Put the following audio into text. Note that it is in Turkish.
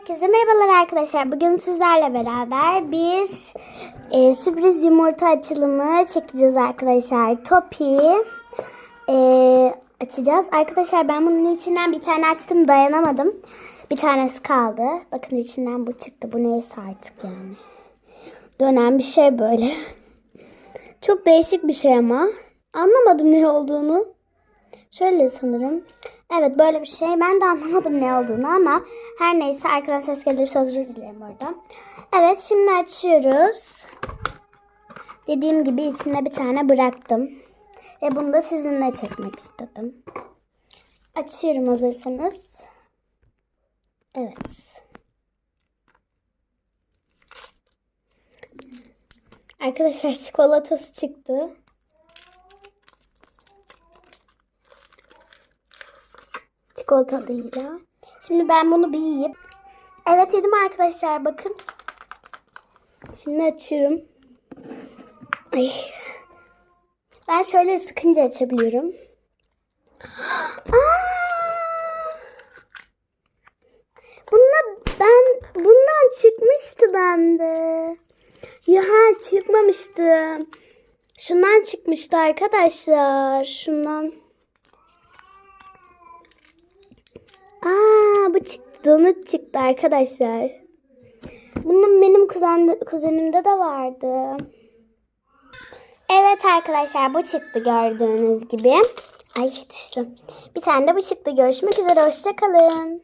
Herkese merhabalar arkadaşlar. Bugün sizlerle beraber bir e, sürpriz yumurta açılımı çekeceğiz arkadaşlar. Topi e, açacağız. Arkadaşlar ben bunun içinden bir tane açtım dayanamadım. Bir tanesi kaldı. Bakın içinden bu çıktı. Bu neyse artık yani. Dönen bir şey böyle. Çok değişik bir şey ama. Anlamadım ne olduğunu. Şöyle sanırım. Evet böyle bir şey. Ben de anlamadım ne olduğunu ama her neyse arkadan ses gelirse özür dilerim orada. Evet şimdi açıyoruz. Dediğim gibi içinde bir tane bıraktım. Ve bunu da sizinle çekmek istedim. Açıyorum hazırsanız. Evet. Arkadaşlar çikolatası çıktı. Çikolatalıyla. Şimdi ben bunu bir yiyip. Evet yedim arkadaşlar bakın. Şimdi açıyorum. Ay. Ben şöyle sıkınca açabiliyorum. Aa! Bununla ben bundan çıkmıştı bende. Ya çıkmamıştı. Şundan çıkmıştı arkadaşlar. Şundan. Aa bu çıktı. Donut çıktı arkadaşlar. Bunun benim kuzen, kuzenimde de vardı. Evet arkadaşlar bu çıktı gördüğünüz gibi. Ay düştüm. Bir tane de bu çıktı. Görüşmek üzere. Hoşçakalın.